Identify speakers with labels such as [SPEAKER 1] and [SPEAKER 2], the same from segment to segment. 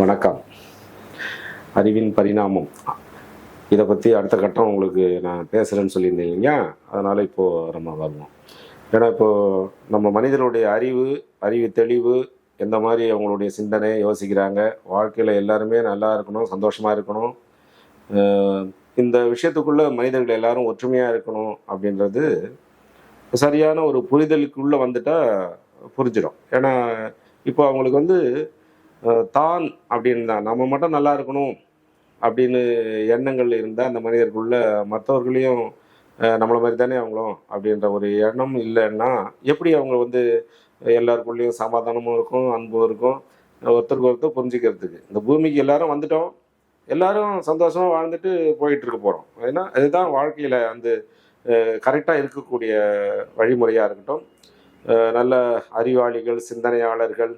[SPEAKER 1] வணக்கம். அறிவின் பரிணாமம். இதை பற்றி அடுத்த கட்டம் உங்களுக்கு நான் பேசுகிறேன்னு சொல்லியிருந்தேன் இல்லையா? அதனால் இப்போது நம்ம வருவோம். ஏன்னா இப்போது நம்ம மனிதனுடைய அறிவு அறிவு தெளிவு எந்த மாதிரி அவங்களுடைய சிந்தனை யோசிக்கிறாங்க வாழ்க்கையில் எல்லாருமே நல்லா இருக்கணும் சந்தோஷமாக இருக்கணும். இந்த விஷயத்துக்குள்ளே மனிதர்கள் எல்லாரும் ஒற்றுமையாக இருக்கணும் அப்படின்றது சரியான ஒரு புரிதலுக்குள்ளே வந்துட்டால் புரிஞ்சிடும். ஏன்னா இப்போ அவங்களுக்கு வந்து தான் அப்படின்னு தான் நம்ம மட்டும் நல்லா இருக்கணும் அப்படின்னு எண்ணங்கள் இருந்தால் அந்த மனிதருக்குள்ள மற்றவர்களையும் நம்மளை மாதிரி தானே அவங்களும் அப்படின்ற ஒரு எண்ணம் இல்லைன்னா எப்படி அவங்க வந்து எல்லாருக்குள்ளேயும் சமாதானமும் இருக்கும் அன்பும் இருக்கும் ஒருத்தருக்கு ஒருத்தர் புரிஞ்சுக்கிறதுக்கு. இந்த பூமிக்கு எல்லாரும் வந்துட்டோம் எல்லாரும் சந்தோஷமாக வாழ்ந்துட்டு போயிட்டு இருக்க போகிறோம் ஏன்னா அதுதான் வாழ்க்கையில் வந்து கரெக்டாக இருக்கக்கூடிய வழிமுறையாக இருக்கட்டும். நல்ல அறிவாளிகள் சிந்தனையாளர்கள்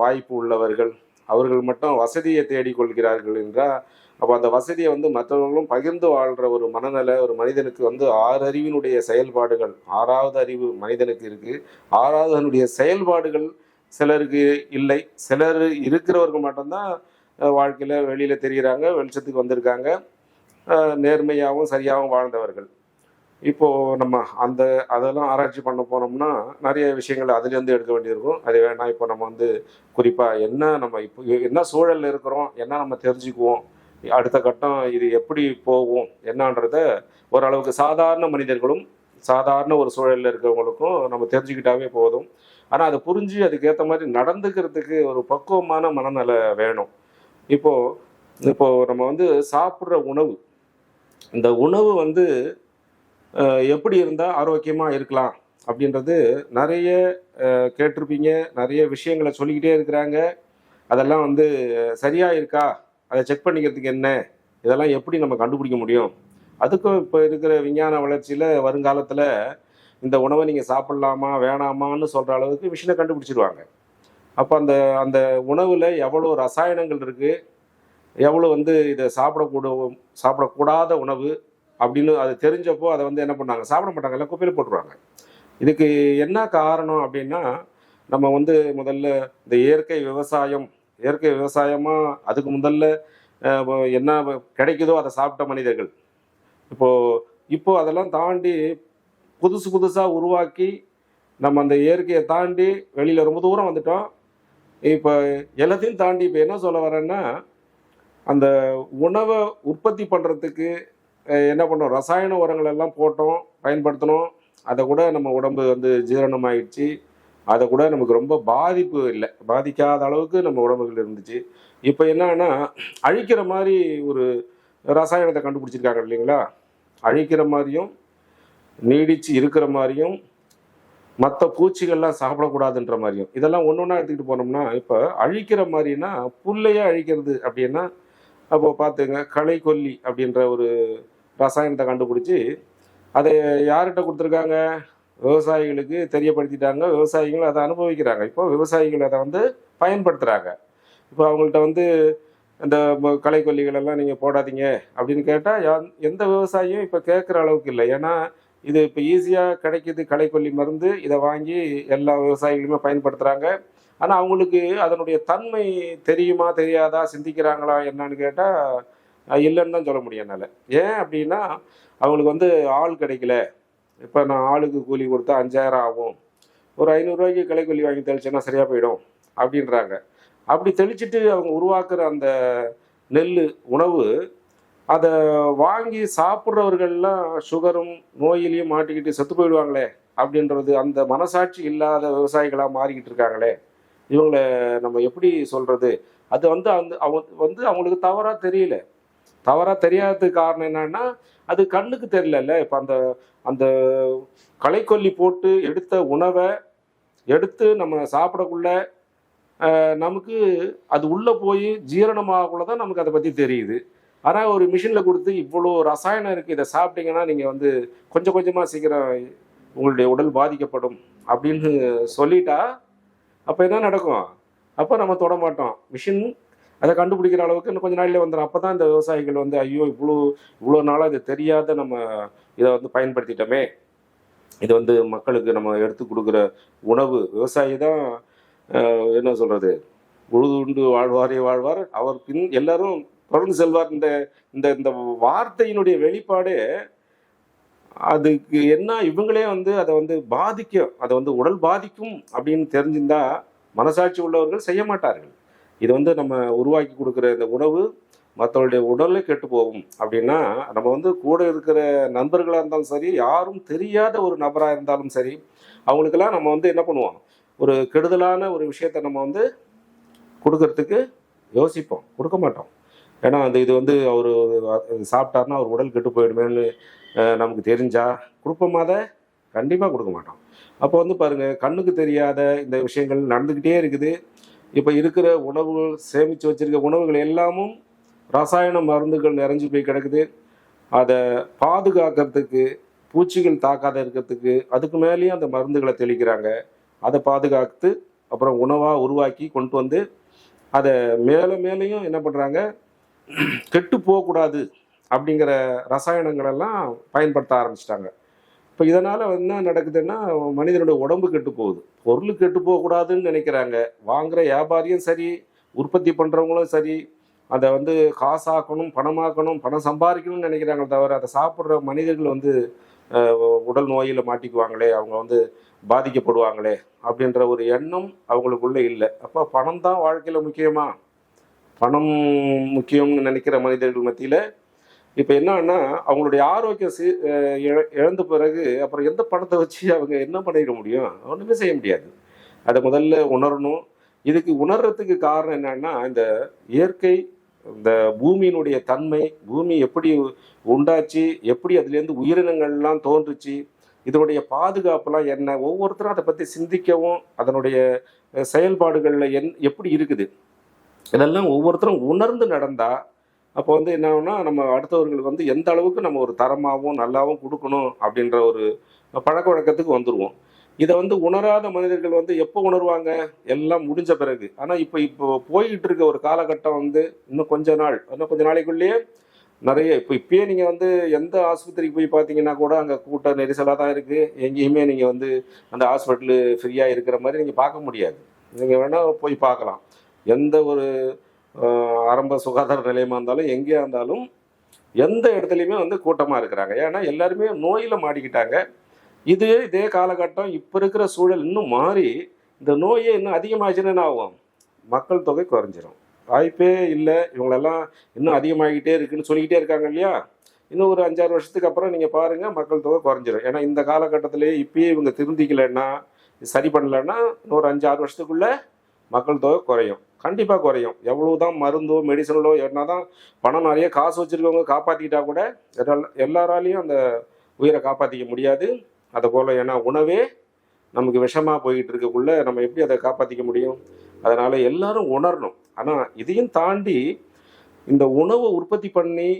[SPEAKER 1] வாய்ப்பு உள்ளவர்கள் அவர்கள் மட்டும் வசதியை தேடிக்கொள்கிறார்கள் என்றால் அப்போ அந்த வசதியை வந்து மற்றவர்களும் பகிர்ந்து வாழ்கிற ஒரு மனநிலை ஒரு மனிதனுக்கு வந்து ஆறு அறிவினுடைய செயல்பாடுகள் ஆறாவது அறிவு மனிதனுக்கு இருக்கு. ஆறாவதனுடைய செயல்பாடுகள் சிலருக்கு இல்லை. சிலர் இருக்கிறவர்கள் மட்டும்தான் வாழ்க்கையில் வெளியில் தெரிகிறாங்க வெளிச்சத்துக்கு வந்திருக்காங்க. நேர்மையாகவும் சரியாகவும் வாழ்ந்தவர்கள். இப்போ நம்ம அந்த அதெல்லாம் ஆராய்ச்சி பண்ண போனோம்னா நிறைய விஷயங்கள் அதுலேருந்து எடுக்க வேண்டியிருக்கும். அது வேணாம் இப்போ நம்ம வந்து குறிப்பாக என்ன நம்ம இப்போ என்ன சூழலில் இருக்கிறோம் என்ன நம்ம தெரிஞ்சுக்குவோம் அடுத்த கட்டம் இது எப்படி போகும் என்னன்றத ஓரளவுக்கு சாதாரண மனிதர்களும் சாதாரண ஒரு சூழலில் இருக்கிறவங்களுக்கும் நம்ம தெரிஞ்சுக்கிட்டாவே போதும். ஆனால் அதை புரிஞ்சு அதுக்கேற்ற மாதிரி நடந்துக்கிறதுக்கு ஒரு பக்குவமான மனநிலை வேணும். இப்போது இப்போது நம்ம வந்து சாப்பிட்ற உணவு இந்த உணவு வந்து எப்படி இருந்தால் ஆரோக்கியமாக இருக்கலாம் அப்படின்றது நிறைய கேட்டிருப்பீங்க. நிறைய விஷயங்களை சொல்லிக்கிட்டே இருக்கிறாங்க. அதெல்லாம் வந்து சரியாக இருக்கா? அதை செக் பண்ணிக்கிறதுக்கு என்ன? இதெல்லாம் எப்படி நம்ம கண்டுபிடிக்க முடியும்? அதுக்கும் இப்போ இருக்கிற விஞ்ஞான வளர்ச்சியில் வருங்காலத்தில் இந்த உணவை நீங்கள் சாப்பிட்லாமா வேணாமான்னு சொல்கிற அளவுக்கு மிஷினை கண்டுபிடிச்சிருவாங்க. அப்போ அந்த அந்த உணவில் எவ்வளோ ரசாயனங்கள் இருக்குது எவ்வளோ வந்து இதை சாப்பிடக்கூட சாப்பிடக்கூடாத உணவு? அப்படின்னு அது தெரிஞ்சப்போ அதை வந்து என்ன பண்ணாங்க? சாப்பிட மாட்டாங்க எல்லாம் குப்பையில் போட்டுருவாங்க. இதுக்கு என்ன காரணம் அப்படின்னா நம்ம வந்து முதல்ல இந்த இயற்கை விவசாயம் இயற்கை விவசாயமாக அதுக்கு முதல்ல என்ன கிடைக்குதோ அதை சாப்பிட்ட மனிதர்கள். இப்போது இப்போ அதெல்லாம் தாண்டி புதுசு புதுசாக உருவாக்கி நம்ம அந்த இயற்கையை தாண்டி வெளியில் ரொம்ப தூரம் வந்துட்டோம். இப்போ எல்லாத்தையும் தாண்டி இப்போ என்ன சொல்ல வரேன்னா அந்த உணவை உற்பத்தி பண்ணுறதுக்கு என்ன பண்ணோம்? ரசாயன உரங்கள் எல்லாம் போட்டோம் பயன்படுத்தினோம். அதை கூட நம்ம உடம்பு வந்து ஜீரணமாயிடுச்சு. அதை கூட நமக்கு ரொம்ப பாதிப்பு இல்லை. பாதிக்காத அளவுக்கு நம்ம உடம்புகள் இருந்துச்சு. இப்போ என்னன்னா அழிக்கிற மாதிரி ஒரு ரசாயனத்தை கண்டுபிடிச்சிருக்காங்க இல்லைங்களா? அழிக்கிற மாதிரியும் நீடிச்சு இருக்கிற மாதிரியும் மற்ற பூச்சிகள்லாம் சாப்பிடக்கூடாதுன்ற மாதிரியும். இதெல்லாம் ஒன்று ஒன்றா எடுத்துக்கிட்டு போனோம்னா இப்போ அழிக்கிற மாதிரினா புல்லையே அழிக்கிறது அப்படின்னா அப்போ பார்த்துங்க களை கொல்லி அப்படின்ற ஒரு ரசாயனத்தை கண்டுபிடிச்சி அதை யார்கிட்ட கொடுத்துருக்காங்க? விவசாயிகளுக்கு தெரியப்படுத்திட்டாங்க. விவசாயிகள் அதை அனுபவிக்கிறாங்க. இப்போ விவசாயிகள் அதை வந்து பயன்படுத்துகிறாங்க இப்போ அவங்கள்ட்ட வந்து இந்த களைக்கொல்லிகள் எல்லாம் நீங்கள் போடாதீங்க அப்படின்னு கேட்டால் எந்த விவசாயியும் இப்போ கேட்குற அளவுக்கு இல்லை. ஏன்னா இது இப்போ ஈஸியாக கிடைக்கிது. களைக்கொல்லி மருந்து இதை வாங்கி எல்லா விவசாயிகளுமே பயன்படுத்துகிறாங்க ஆனால் அவங்களுக்கு அதனுடைய தன்மை தெரியுமா தெரியாதா சிந்திக்கிறாங்களா என்னன்னு கேட்டால் இல்லைன்னு தான் சொல்ல முடியும் என்னால். ஏன் அப்படின்னா அவங்களுக்கு வந்து ஆள் கிடைக்கல. இப்போ நான் ஆளுக்கு கூலி கொடுத்தா அஞ்சாயிரம் ஆகும். ஒரு ஐநூறுரூவாய்க்கு கிளைக்கூலி வாங்கி தெளிச்சேன்னா சரியாக போயிடும் அப்படின்றாங்க. அப்படி தெளிச்சிட்டு அவங்க உருவாக்குற அந்த நெல் உணவு அதை வாங்கி சாப்பிட்றவர்கள்லாம் சுகரும் நோயிலையும் மாட்டிக்கிட்டு செத்து போயிடுவாங்களே அப்படின்றது அந்த மனசாட்சி இல்லாத விவசாயிகளாக மாறிக்கிட்டு இருக்காங்களே. இவங்களை நம்ம எப்படி சொல்கிறது அது வந்து அந்த அவங்க வந்து அவங்களுக்கு தவறாக தெரியல. தவறாக தெரியாததுக்கு காரணம் என்னன்னா அது கண்ணுக்கு தெரியலல்ல. இப்போ அந்த அந்த களைக்கொல்லி போட்டு எடுத்த உணவை எடுத்து நம்ம சாப்பிடக்குள்ள நமக்கு அது உள்ளே போய் ஜீரணமாகக்குள்ள தான் நமக்கு அதை பற்றி தெரியுது. ஆனால் ஒரு மிஷினில் கொடுத்து இவ்வளோ ரசாயனம் இருக்குது இதை சாப்பிட்டீங்கன்னா நீங்கள் வந்து கொஞ்சம் கொஞ்சமாக சீக்கிரம் உங்களுடைய உடல் பாதிக்கப்படும் அப்படின்னு சொல்லிட்டா அப்போ என்ன நடக்கும்? அப்போ நம்ம தொட மாட்டோம். மிஷின் அதை கண்டுபிடிக்கிற அளவுக்கு இன்னும் கொஞ்ச நாளில் வந்துடும் அப்போ தான் இந்த விவசாயிகள் வந்து ஐயோ இவ்வளோ இவ்வளோ நாளாக இது தெரியாத நம்ம இதை வந்து பயன்படுத்திட்டோமே. இது வந்து மக்களுக்கு நம்ம எடுத்து கொடுக்குற உணவு. விவசாயி தான் என்ன சொல்கிறது உழுதுண்டு வாழ்வாரே வாழ்வார். அவர் பின் எல்லாரும் தொடர்ந்து செல்வார். இந்த இந்த இந்த வார்த்தையினுடைய வெளிப்பாடே அதுக்கு என்ன இவங்களே வந்து அதை வந்து பாதிக்கும். அதை வந்து உடல் பாதிக்கும் அப்படின்னு தெரிஞ்சிருந்தா மனசாட்சி உள்ளவர்கள் செய்ய மாட்டார்கள். இது வந்து நம்ம உருவாக்கி கொடுக்குற இந்த உணவு மற்றவருடைய உடலே கெட்டு போகும். அப்படின்னா நம்ம வந்து கூட இருக்கிற நண்பர்களாக இருந்தாலும் சரி யாரும் தெரியாத ஒரு நபராக இருந்தாலும் சரி அவங்களுக்கெல்லாம் நம்ம வந்து என்ன பண்ணுவோம்? ஒரு கெடுதலான ஒரு விஷயத்தை நம்ம வந்து கொடுக்கறதுக்கு யோசிப்போம். கொடுக்க மாட்டோம். ஏன்னா அந்த இது வந்து அவர் சாப்பிட்டாருன்னா அவர் உடல் கெட்டு போயிடுமேன்னு நமக்கு தெரிஞ்சா கொடுப்போமா அதை? கண்டிப்பாக கொடுக்க மாட்டோம். அப்போ வந்து பாருங்க கண்ணுக்கு தெரியாத இந்த விஷயங்கள் நடந்துக்கிட்டே இருக்குது. இப்போ இருக்கிற உணவுகள் சேமித்து வச்சுருக்க உணவுகள் எல்லாமும் ரசாயன மருந்துகள் நிறைஞ்சு போய் கிடக்குது. அதை பாதுகாக்கிறதுக்கு பூச்சிகள் தாக்காத இருக்கிறதுக்கு அதுக்கு மேலேயும் அந்த மருந்துகளை தெளிக்கிறாங்க. அதை பாதுகாத்து அப்புறம் உணவாக உருவாக்கி கொண்டு வந்து அதை மேலே மேலேயும் என்ன பண்ணுறாங்க கெட்டு போகக்கூடாது அப்படிங்கிற ரசாயனங்களெல்லாம் பயன்படுத்த ஆரம்பிச்சிட்டாங்க. இப்போ இதனால் என்ன நடக்குதுன்னா மனிதனுடைய உடம்பு கெட்டு போகுது. பொருள் கெட்டு போகக்கூடாதுன்னு நினைக்கிறாங்க. வாங்குகிற வியாபாரியும் சரி உற்பத்தி பண்ணுறவங்களும் சரி அதை வந்து காசாக்கணும் பணமாக்கணும் பணம் சம்பாதிக்கணும்னு நினைக்கிறாங்க தவிர அதை சாப்பிட்ற மனிதர்கள் வந்து உடல் நோயில் மாட்டிக்குவாங்களே அவங்க வந்து பாதிக்கப்படுவாங்களே அப்படின்ற ஒரு எண்ணம் அவங்களுக்குள்ளே இல்லை. அப்போ பணம் தான் வாழ்க்கையில் முக்கியமாக பணம் முக்கியம்னு நினைக்கிற மனிதர்கள் மத்தியில் இப்போ என்னன்னா அவங்களுடைய ஆரோக்கியம் சி இழ- இழந்த பிறகு அப்புறம் எந்த பணத்தை வச்சு அவங்க என்ன பண்ணிட முடியும்? ஒன்றுமே செய்ய முடியாது. அதை முதல்ல உணரணும். இதுக்கு உணர்றதுக்கு காரணம் என்னன்னா இந்த இயற்கை இந்த பூமியினுடைய தன்மை பூமி எப்படி உண்டாச்சு எப்படி அதுலேருந்து உயிரினங்கள்லாம் தோன்றுச்சு இதனுடைய பாதுகாப்புலாம் என்ன ஒவ்வொருத்தரும் அதை பற்றி சிந்திக்கவும் அதனுடைய செயல்பாடுகளில் என் எப்படி இருக்குது? இதெல்லாம் ஒவ்வொருத்தரும் உணர்ந்து நடந்தால் அப்போ வந்து என்ன நம்ம அடுத்தவர்களுக்கு வந்து எந்த அளவுக்கு நம்ம ஒரு தரமாகவும் நல்லாவும் கொடுக்கணும் அப்படின்ற ஒரு பழக்க வழக்கத்துக்கு வந்துடுவோம் இதை வந்து உணராத மனிதர்கள் வந்து எப்போ உணர்வாங்க? எல்லாம் முடிஞ்ச பிறகு. ஆனால் இப்போ இப்போ போய்கிட்டு இருக்க ஒரு காலகட்டம் வந்து இன்னும் கொஞ்ச நாள் இன்னும் கொஞ்ச நாளைக்குள்ளேயே நிறைய இப்போ இப்பயே நீங்கள் வந்து எந்த ஆஸ்பத்திரிக்கு போய் பார்த்தீங்கன்னா கூட அங்கே கூட்ட நெரிசலாக தான் இருக்குது எங்கேயுமே நீங்கள் வந்து அந்த ஹாஸ்பிட்டலு ஃப்ரீயாக இருக்கிற மாதிரி நீங்கள் பார்க்க முடியாது. நீங்கள் வேணால் போய் பார்க்கலாம். எந்த ஒரு ஆரம்ப சுகாதார நிலையமாக இருந்தாலும் எங்கேயா இருந்தாலும் எந்த இடத்துலையுமே வந்து கூட்டமாக இருக்கிறாங்க. ஏன்னா எல்லாருமே நோயில் மாடிக்கிட்டாங்க இது இதே காலகட்டம் இப்போ இருக்கிற சூழல் இன்னும் மாறி இந்த நோயே இன்னும் அதிகமாகிச்சுன்னு என்ன ஆகும்? மக்கள் தொகை குறைஞ்சிரும். வாய்ப்பே இல்லை. இவங்களெல்லாம் இன்னும் அதிகமாகிட்டே இருக்குன்னு சொல்லிக்கிட்டே இருக்காங்க இல்லையா? இன்னும் ஒரு அஞ்சாறு வருஷத்துக்கு அப்புறம் நீங்கள் பாருங்கள் மக்கள் தொகை குறைஞ்சிரும். ஏன்னா இந்த காலகட்டத்திலேயே இப்பயே இவங்க திருந்திக்கலைன்னா சரி பண்ணலைன்னா இன்னொரு அஞ்சு ஆறு வருஷத்துக்குள்ளே மக்கள் தொகை குறையும். கண்டிப்பாக குறையும். எவ்வளவுதான் மருந்தோ மெடிசனோ என்னதான் பணம் நிறைய காசு வச்சிருக்கவங்க காப்பாற்றிக்கிட்டா கூட எல்லாராலையும் அந்த உயிரை காப்பாற்றிக்க முடியாது. அதை போல் ஏன்னா உணவே நமக்கு விஷமாக போய்கிட்டு இருக்கக்குள்ளே நம்ம எப்படி அதை காப்பாற்றிக்க முடியும்? அதனால் எல்லாரும் உணரணும். ஆனால் இதையும் தாண்டி இந்த உணவை உற்பத்தி பண்ணி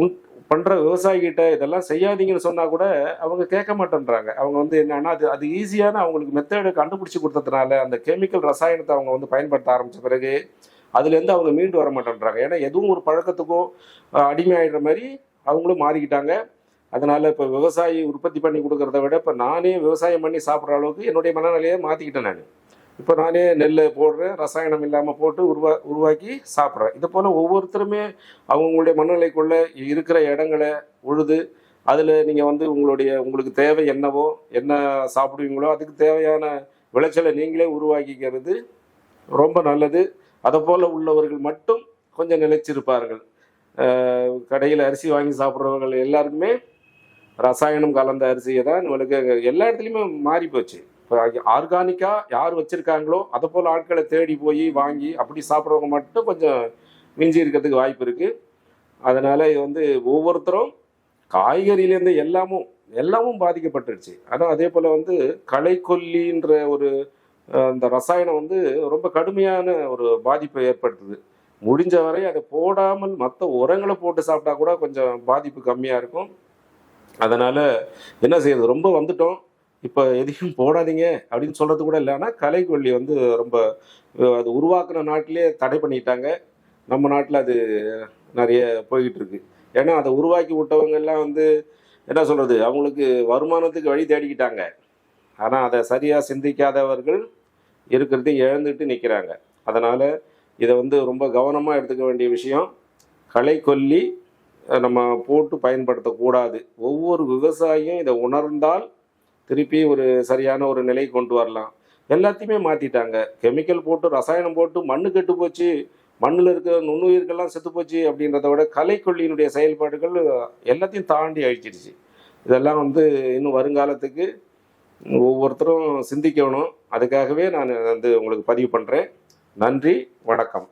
[SPEAKER 1] உண் பண்ணுற விவசாயிகிட்ட இதெல்லாம் செய்யாதீங்கன்னு சொன்னால் கூட அவங்க கேட்க மாட்டேன்றாங்க. அவங்க வந்து என்னன்னா அது அது ஈஸியான அவங்களுக்கு மெத்தேடு கண்டுபிடிச்சி கொடுத்ததுனால அந்த கெமிக்கல் ரசாயனத்தை அவங்க வந்து பயன்படுத்த ஆரம்பித்த பிறகு அதுலேருந்து அவங்க மீண்டு வர மாட்டேன்றாங்க. ஏன்னா எதுவும் ஒரு பழக்கத்துக்கோ அடிமை ஆகிடுற மாதிரி அவங்களும் மாறிக்கிட்டாங்க. அதனால் இப்போ விவசாயி உற்பத்தி பண்ணி கொடுக்குறத விட இப்போ நானே விவசாயம் பண்ணி சாப்பிட்ற அளவுக்கு என்னுடைய மனநிலையை மாற்றிக்கிட்டேன் நான். இப்போ நானே நெல் போடுறேன் ரசாயனம் இல்லாமல் போட்டு உருவா உருவாக்கி சாப்பிட்றேன். இது போல் ஒவ்வொருத்தருமே அவங்களுடைய மனநிலைக்குள்ள இருக்கிற இடங்களை உழுது அதில் நீங்கள் வந்து உங்களுடைய உங்களுக்கு தேவை என்னவோ என்ன சாப்பிடுவீங்களோ அதுக்கு தேவையான விளைச்சலை நீங்களே உருவாக்கிக்கிறது ரொம்ப நல்லது. அதை போல் உள்ளவர்கள் மட்டும் கொஞ்சம் நிலைச்சிருப்பார்கள். கடையில் அரிசி வாங்கி சாப்பிட்றவர்கள் எல்லாருக்குமே ரசாயனம் கலந்த அரிசியை தான் நம்மளுக்கு எல்லா இடத்துலையுமே மாறி போச்சு ஆர்கானிக்காக யார் வச்சுருக்காங்களோ அதை போல் ஆட்களை தேடி போய் வாங்கி அப்படி சாப்பிட்றவங்க மட்டும் கொஞ்சம் மிஞ்சி இருக்கிறதுக்கு வாய்ப்பு இருக்குது அதனால் இது வந்து ஒவ்வொருத்தரும் காய்கறியிலேருந்து எல்லாமும் எல்லாமும் பாதிக்கப்பட்டுருச்சு. ஆனால் அதே போல் வந்து களைக்கொல்லின்ற ஒரு அந்த ரசாயனம் வந்து ரொம்ப கடுமையான ஒரு பாதிப்பை ஏற்படுத்துது. முடிஞ்ச வரை அதை போடாமல் மற்ற உரங்களை போட்டு சாப்பிட்டா கூட கொஞ்சம் பாதிப்பு கம்மியாக இருக்கும். அதனால் என்ன செய்யறது? ரொம்ப வந்துட்டோம். இப்போ எதையும் போடாதீங்க அப்படின்னு சொல்கிறது கூட இல்லைன்னா கலைக்கொல்லி வந்து ரொம்ப அது உருவாக்குன நாட்டிலே தடை பண்ணிட்டாங்க. நம்ம நாட்டில் அது நிறைய போய்கிட்டு இருக்கு. ஏன்னா அதை உருவாக்கி விட்டவங்க எல்லாம் வந்து என்ன சொல்கிறது அவங்களுக்கு வருமானத்துக்கு வழி தேடிக்கிட்டாங்க. ஆனால் அதை சரியாக சிந்திக்காதவர்கள் இருக்கிறதையும் இழந்துட்டு நிற்கிறாங்க அதனால் இதை வந்து ரொம்ப கவனமாக எடுத்துக்க வேண்டிய விஷயம் களை கொல்லி நம்ம போட்டு பயன்படுத்தக்கூடாது. ஒவ்வொரு விவசாயியும் இதை உணர்ந்தால் திருப்பி ஒரு சரியான ஒரு நிலை கொண்டு வரலாம். எல்லாத்தையுமே மாற்றிட்டாங்க கெமிக்கல் போட்டு ரசாயனம் போட்டு மண்ணு கெட்டு போச்சு. மண்ணில் இருக்கிற நுண்ணுயிர்கள்லாம் செத்து போச்சு அப்படின்றத விட கலைக்கொல்லியினுடைய செயல்பாடுகள் எல்லாத்தையும் தாண்டி அழிச்சிருச்சு. இதெல்லாம் வந்து இன்னும் வருங்காலத்துக்கு ஒவ்வொருத்தரும் சிந்திக்கணும். அதுக்காகவே நான் வந்து உங்களுக்கு பதிவு பண்ணுறேன் நன்றி வணக்கம்.